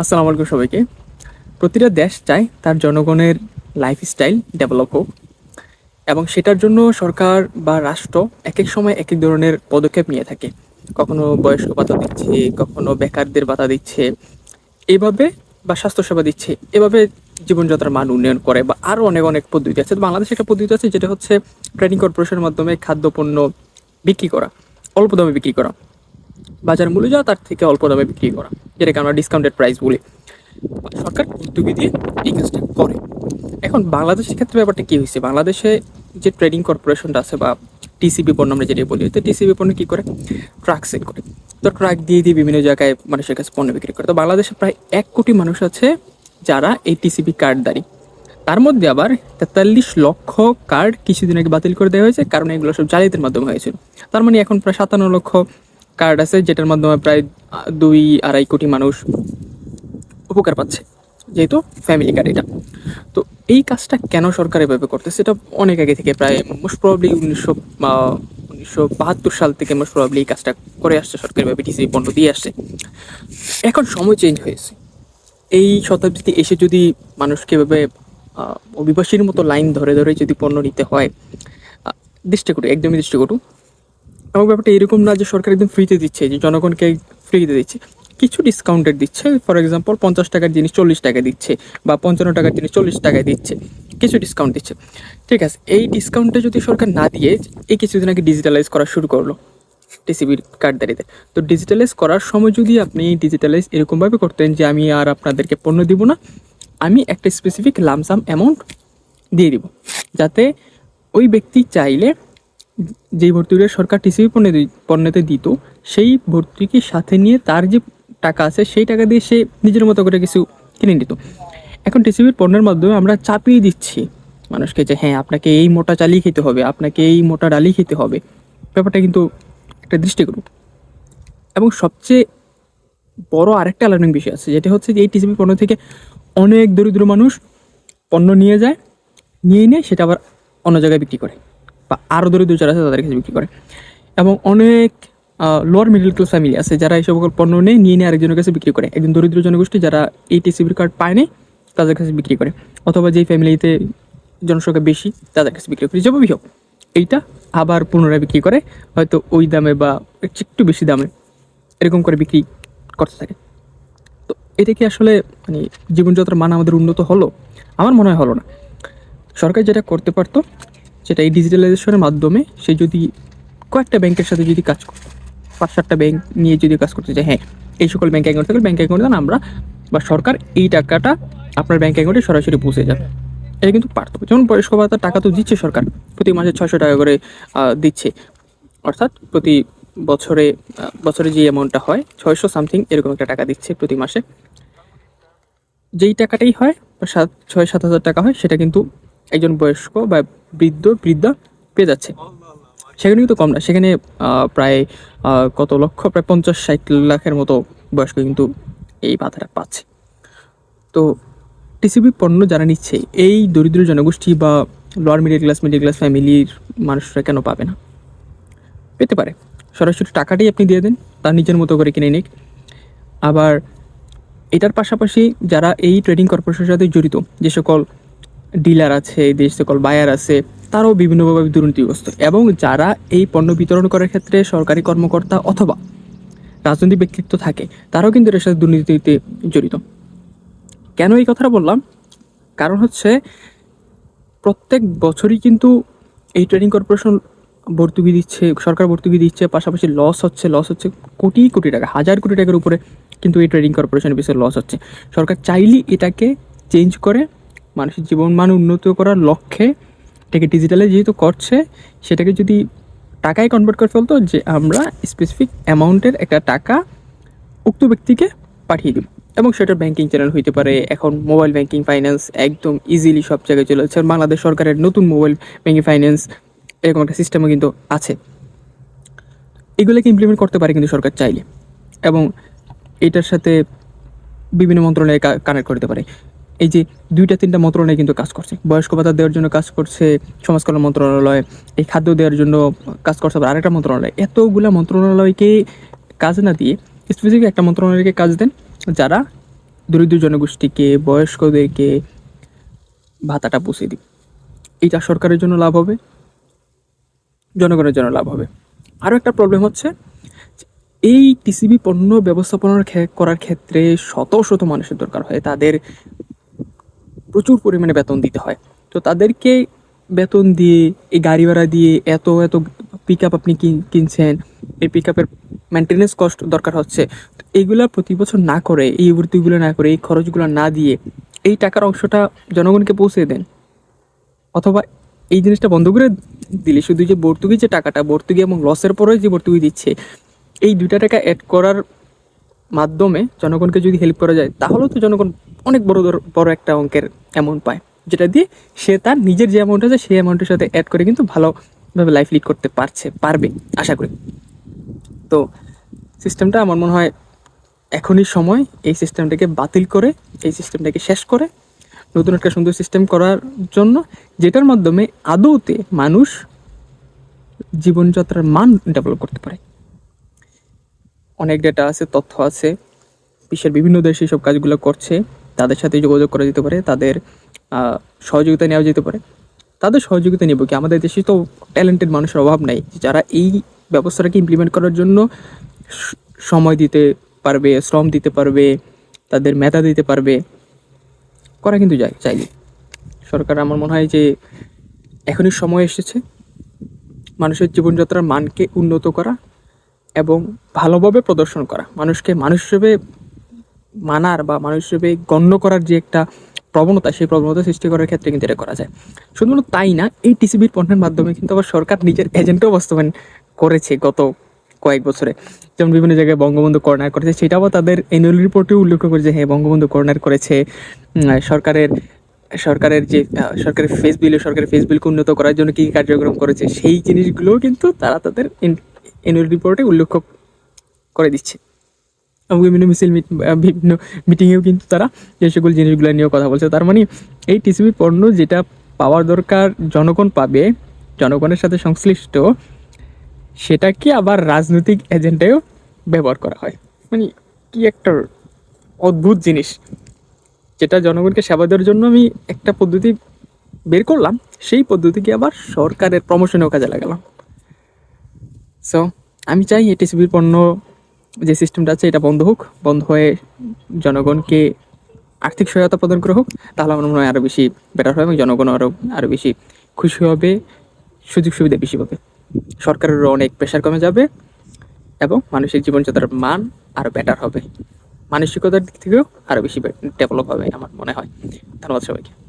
আসসালামু আলাইকুম সবাইকে। প্রতিটা দেশ চায় তার জনগণের লাইফস্টাইল ডেভেলপ হোক এবং সেটার জন্য সরকার বা রাষ্ট্র এক এক সময় এক এক ধরনের পদক্ষেপ নিয়ে থাকে। কখনো বয়স্ক ভাতা দিচ্ছে, কখনো বেকারদের ভাতা দিচ্ছে এইভাবে বা স্বাস্থ্যসেবা দিচ্ছে, এভাবে জীবনযাত্রার মান উন্নয়ন করে বা আরও অনেক অনেক পদ্ধতি আছে। বাংলাদেশে একটা পদ্ধতি আছে যেটা হচ্ছে ট্রেডিং কর্পোরেশনের মাধ্যমে খাদ্যপণ্য বিক্রি করা, অল্প দামে বিক্রি করা। বাজার মূল্য যা, তার থেকে অল্প দামে বিক্রি করা, যেটাকে আমরা ডিসকাউন্টেড প্রাইস বলি। সরকার ভর্তুকি দিয়ে এই কাজটা করে। এখন বাংলাদেশের ক্ষেত্রে ব্যাপারটা কী হয়েছে? বাংলাদেশে যে ট্রেডিং কর্পোরেশনটা আছে বা টিসিবি পণ্য আমরা যেটা বলি, তো টিসিবি পণ্য কী করে? ট্রাক সেল করে। তো ট্রাক দিয়ে দিয়ে বিভিন্ন জায়গায় মানুষের কাছে পণ্য বিক্রি করে। তো বাংলাদেশে প্রায় এক কোটি মানুষ আছে যারা এই টিসিবি কার্ডদারি তার মধ্যে আবার তেতাল্লিশ লক্ষ কার্ড কিছুদিন আগে বাতিল করে দেওয়া হয়েছে, কারণ এগুলো সব জালিয়াতির মাধ্যমে হয়েছিল। তার মানে এখন প্রায় সাতান্ন লক্ষ কার্ড আছে, যেটার মাধ্যমে প্রায় দুই আড়াই কোটি মানুষ উপকার পাচ্ছে, যেহেতু ফ্যামিলি কার্ড এটা। তো এই কাজটা কেন সরকার এভাবে করতেছে এটা অনেক আগে থেকে প্রায় মোস্ট প্রবাবলি উনিশশো উনিশশো বাহাত্তর সাল থেকে মোস্ট প্রবাবলি এই কাজটা করে আসছে সরকার, এভাবে টিসি পণ্য দিয়ে আসছে। এখন সময় চেঞ্জ হয়েছে। এই শতাব্দীতে এসে যদি মানুষকে এভাবে অভিবাসীর মতো লাইন ধরে ধরে যদি পণ্য নিতে হয় দৃষ্টিকটু, একদমই দৃষ্টিকটু এবং ব্যাপারটা এরকম না যে সরকার একদম ফ্রিতে দিচ্ছে, যে জনগণকে ফ্রিতে দিচ্ছে। কিছু ডিসকাউন্টেড দিচ্ছে ফর এক্সাম্পল পঞ্চাশ টাকার জিনিস চল্লিশ টাকা দিচ্ছে বা পঞ্চান্ন টাকার জিনিস চল্লিশ টাকায় দিচ্ছে। কিছু ডিসকাউন্ট দিচ্ছে। ঠিক আছে, এই ডিসকাউন্টে যদি সরকার না দিয়ে, এই কিছুদিন আগে ডিজিটালাইজ করা শুরু করল টিসিবির কার্ডদারিতে তো ডিজিটালাইজ করার সময় যদি আপনি ডিজিটালাইজ এরকমভাবে করতেন যে আমি আর আপনাদেরকে পণ্য দিব না, আমি একটা স্পেসিফিক লামসাম অ্যামাউন্ট দিয়ে দিব। যাতে ওই ব্যক্তি চাইলে যেই ভর্তুকিটা সরকার টিসিবি পণ্যে পণ্যতে দিত, সেই ভর্তুকি সাথে নিয়ে তার যে টাকা আছে, সেই টাকা দিয়ে সে নিজের মতো করে কিছু কিনে নিত। এখন টিসিবির পণ্যের মাধ্যমে আমরা চাপিয়ে দিচ্ছি মানুষকে যে হ্যাঁ আপনাকে এই মোটা চালিয়ে খেতে হবে, আপনাকে এই মোটা ডালি খেতে হবে। ব্যাপারটা কিন্তু একটা দৃষ্টিকটু। এবং সবচেয়ে বড় আরেকটা অ্যালার্মিং বিষয় আছে, যেটা হচ্ছে যে, এই টিসিবি পণ্য থেকে অনেক দরিদ্র মানুষ পণ্য নিয়ে যায়, নিয়ে নিয়ে সেটা আবার অন্য জায়গায় বিক্রি করে। বা আরও দরিদ্র যারা আছে তাদের কাছে বিক্রি করে। এবং অনেক লোয়ার মিডল ক্লাস ফ্যামিলি আছে যারা এই সকল পণ্য নিয়ে নিয়ে নিয়ে আরেকজনের কাছে বিক্রি করে। একজন দরিদ্র জনগোষ্ঠী যারা এই টিসিবির কার্ড পায় নাই, তাদের কাছে বিক্রি করে। অথবা যেই ফ্যামিলিতে জনসংখ্যা বেশি, তাদের কাছে বিক্রি করে। যেভাবেই হোক, এইটা আবার পুনরায় বিক্রি করে, হয়তো ওই দামে বা একটু বেশি দামে এরকম করে বিক্রি করতে থাকে। তো এটা কি আসলে মানে জীবনযাত্রার মান আমাদের উন্নত হলো? আমার মনে হয় হলো না। সরকার যেটা করতে পারতো সেটা এই ডিজিটালাইজেশনের মাধ্যমে সে যদি কয়েকটা ব্যাংকের সাথে যদি কাজ করতো পাঁচ সাতটা ব্যাংক নিয়ে যদি কাজ করতে চায় হ্যাঁ এই সকল ব্যাংক অ্যাকাউন্ট থাকলে ব্যাংক অ্যাকাউন্টে দেন আমরা বা সরকার এই টাকাটা আপনার ব্যাংক অ্যাকাউন্টে সরাসরি পৌঁছে যাবে। এটা কিন্তু পারতো যেমন বয়স্ক ভাতার টাকা তো দিচ্ছে সরকার, প্রতি মাসে ছয়শো টাকা করে দিচ্ছে। অর্থাৎ প্রতি বছরে বছরে যে অ্যামাউন্টটা হয়, ছয়শো সামথিং এরকম একটা টাকা দিচ্ছে প্রতি মাসে। যেই টাকাটাই হয়, সাত ছয় সাত হাজার টাকা হয়, সেটা কিন্তু একজন বয়স্ক বা বৃদ্ধ, বৃদ্ধা পেয়ে যাচ্ছে। সেখানে কিন্তু কম না। সেখানে প্রায় কত লক্ষ, প্রায় পঞ্চাশ ষাট লাখের মতো বয়স্ক কিন্তু এই ভাতাটা পাচ্ছে। তো টিসিবি পণ্য যারা নিচ্ছে, এই দরিদ্র জনগোষ্ঠী বা lower middle class middle class ফ্যামিলির মানুষরা কেন পাবে না? পেতে পারে। সরাসরি টাকাটাই আপনি দিয়ে দেন তার নিজের মতো করে কিনে নিক। আবার এটার পাশাপাশি যারা এই ট্রেডিং কর্পোরেশনের সাথে জড়িত, যে সকল ডিলার আছে যে সকল বায়ার আছে, তারাও বিভিন্নভাবে দুর্নীতিগ্রস্ত। এবং যারা এই পণ্য বিতরণ করার ক্ষেত্রে সরকারি কর্মকর্তা অথবা রাজনৈতিক ব্যক্তিত্ব থাকে, তারাও কিন্তু এর সাথে দুর্নীতিতে জড়িত। কেন এই কথাটা বললাম? কারণ হচ্ছে, প্রত্যেক বছরই কিন্তু এই ট্রেডিং কর্পোরেশন ভর্তুকি দিচ্ছে, সরকার ভর্তুকি দিচ্ছে, পাশাপাশি লস হচ্ছে লস হচ্ছে কোটি কোটি টাকা, হাজার কোটি টাকার উপরে কিন্তু এই ট্রেডিং কর্পোরেশনের বিষয়ে লস হচ্ছে। সরকার চাইলে এটাকে চেঞ্জ করে মানুষের জীবনমান উন্নত করার লক্ষ্যে এটাকে ডিজিটালে যেহেতু করছে, সেটাকে যদি টাকায় কনভার্ট করে ফেলতো যে আমরা স্পেসিফিক অ্যামাউন্টের একটা টাকা উক্ত ব্যক্তিকে পাঠিয়ে দিব। এবং সেটা ব্যাংকিং চ্যানেল হইতে পারে, এখন মোবাইল ব্যাংকিং ফাইন্যান্স একদম ইজিলি সব জায়গায় চলে যাচ্ছে। বাংলাদেশ সরকারের নতুন মোবাইল ব্যাংকিং ফাইন্যান্স এরকম একটা সিস্টেমও কিন্তু আছে। এগুলোকে ইমপ্লিমেন্ট করতে পারে কিন্তু সরকার চাইলে। এবং এটার সাথে বিভিন্ন মন্ত্রণালয়ে কানেক্ট করতে পারে। এই যে দুইটা, তিনটা মন্ত্রণালয় কিন্তু কাজ করছে। বয়স্ক ভাতা দেওয়ার জন্য কাজ করছে সমাজ কল্যাণ মন্ত্রণালয়, এই খাদ্য দেওয়ার জন্য কাজ করছে আবার আরেকটা মন্ত্রণালয়। এতগুলা মন্ত্রণালয়কে কাজ না দিয়ে স্পেসিফিক একটা মন্ত্রণালয়কে কাজ দেন যারা দরিদ্র জনগোষ্ঠীকে, বয়স্কদেরকে ভাতাটা পৌঁছে দিই এইটা সরকারের জন্য লাভ হবে, জনগণের জন্য লাভ হবে। আরও একটা প্রবলেম হচ্ছে এই টিসিবি পণ্য ব্যবস্থাপনার করার ক্ষেত্রে শত শত মানুষের দরকার হয়। তাদের প্রচুর পরিমাণে বেতন দিতে হয়। তো তাদেরকে বেতন দিয়ে, এই গাড়ি ভাড়া দিয়ে এত এত পিক আপ আপনি কিন- কিনছেন, এই পিক আপের মেনটেন্যান্স কস্ট দরকার হচ্ছে। তো এইগুলা প্রতি বছর না করে, এই ভর্তিগুলো না করে, এই খরচগুলো না দিয়ে এই টাকার অংশটা জনগণকে পৌঁছে দেন। অথবা এই জিনিসটা বন্ধ করে দিলে শুধু যে ভর্তুকি যে টাকাটা, ভর্তুকি এবং লসের পরে যে ভর্তুকি দিচ্ছে, এই দুইটা টাকা অ্যাড করার মাধ্যমে জনগণকে যদি হেল্প করা যায়, তাহলেও তো জনগণ অনেক বড় বড় একটা অঙ্কের অ্যামাউন্ট পায়। যেটা দিয়ে সে তার নিজের যে অ্যামাউন্ট আছে, সেই অ্যামাউন্টের সাথে অ্যাড করে কিন্তু ভালোভাবে লাইফ লিড করতে পারছে, পারবে, আশা করি। তো সিস্টেমটা আমার মনে হয় এখনই সময় এই সিস্টেমটাকে বাতিল করে, এই সিস্টেমটাকে শেষ করে, নতুন একটা সুন্দর সিস্টেম করার জন্য, যেটার মাধ্যমে আদৌতে মানুষ জীবনযাত্রার মান ডেভেলপ করতে পারে। অনেক ডেটা আছে, তথ্য আছে, বিশ্বের বিভিন্ন দেশে সব কাজগুলো করছে। তাদের সাথে যোগাযোগ করা যেতে পারে, তাদের সহযোগিতা নেওয়া যেতে পারে। তাদের সহযোগিতা নেব কি? আমাদের দেশে তো ট্যালেন্টেড মানুষের অভাব নাই। যারা এই ব্যবস্থাটাকে ইমপ্লিমেন্ট করার জন্য সময় দিতে পারবে, শ্রম দিতে পারবে, তাদের মেধা দিতে পারবে, করা কিন্তু যায় চাইলে সরকার আমার মনে হয় যে এখনই সময় এসেছে মানুষের জীবনযাত্রার মানকে উন্নত করা এবং ভালোভাবে প্রদর্শন করা। মানুষকে মানুষ হিসেবে মানার বা মানুষ হিসেবে গণ্য করার যে একটা প্রবণতা, সেই প্রবণতা সৃষ্টি করার ক্ষেত্রে কিন্তু এটা করা যায়। শুধুমাত্র তাই না, এই টিসিবির পণ্যের মাধ্যমে কিন্তু আবার সরকার নিজের এজেন্টও বাস্তবায়ন করেছে গত কয়েক বছরে। যেমন বিভিন্ন জায়গায় বঙ্গবন্ধু কর্নার করেছে, সেটাও তাদের অ্যানুয়াল রিপোর্টে উল্লেখ করেছে হ্যাঁ বঙ্গবন্ধু কর্নার করেছে। সরকারের সরকারের যে সরকারের ফেস বিল সরকারের ফেস বিলকে উন্নত করার জন্য কী কী কার্যক্রম করেছে, সেই জিনিসগুলোও কিন্তু তারা তাদের অ্যানুয়াল রিপোর্টে উল্লেখ করে দিচ্ছে। বিভিন্ন মিছিল বিভিন্ন মিটিংয়েও কিন্তু তারা যে সকল জিনিসগুলো নিয়েও কথা বলছে। তার মানে এই টিসিবি পণ্য যেটা পাওয়ার দরকার জনগণ পাবে, জনগণের সাথে সংশ্লিষ্ট, সেটাকে আবার রাজনৈতিক এজেন্ডায়ও ব্যবহার করা হয়। মানে কি একটা অদ্ভুত জিনিস। যেটা জনগণকে সেবা দেওয়ার জন্য আমি একটা পদ্ধতি বের করলাম, সেই পদ্ধতিকে আবার সরকারের প্রমোশনেও কাজে লাগালাম। সো আমি চাই এই টিসিবির পণ্য যে সিস্টেমটা আছে, এটা বন্ধ হোক, বন্ধ হয়ে জনগণকে আর্থিক সহায়তা প্রদান করা হোক, তাহলে আমার মনে হয় আরও বেশি বেটার হবে এবং জনগণ আরও আরও বেশি খুশি হবে, সুযোগ সুবিধা বেশি পাবে। সরকারেরও অনেক প্রেশার কমে যাবে এবং মানুষের জীবনযাত্রার মান আরও বেটার হবে। মানসিকতার দিক থেকেও আরও বেশি ডেভেলপ হবে, আমার মনে হয়। ধন্যবাদ সবাইকে।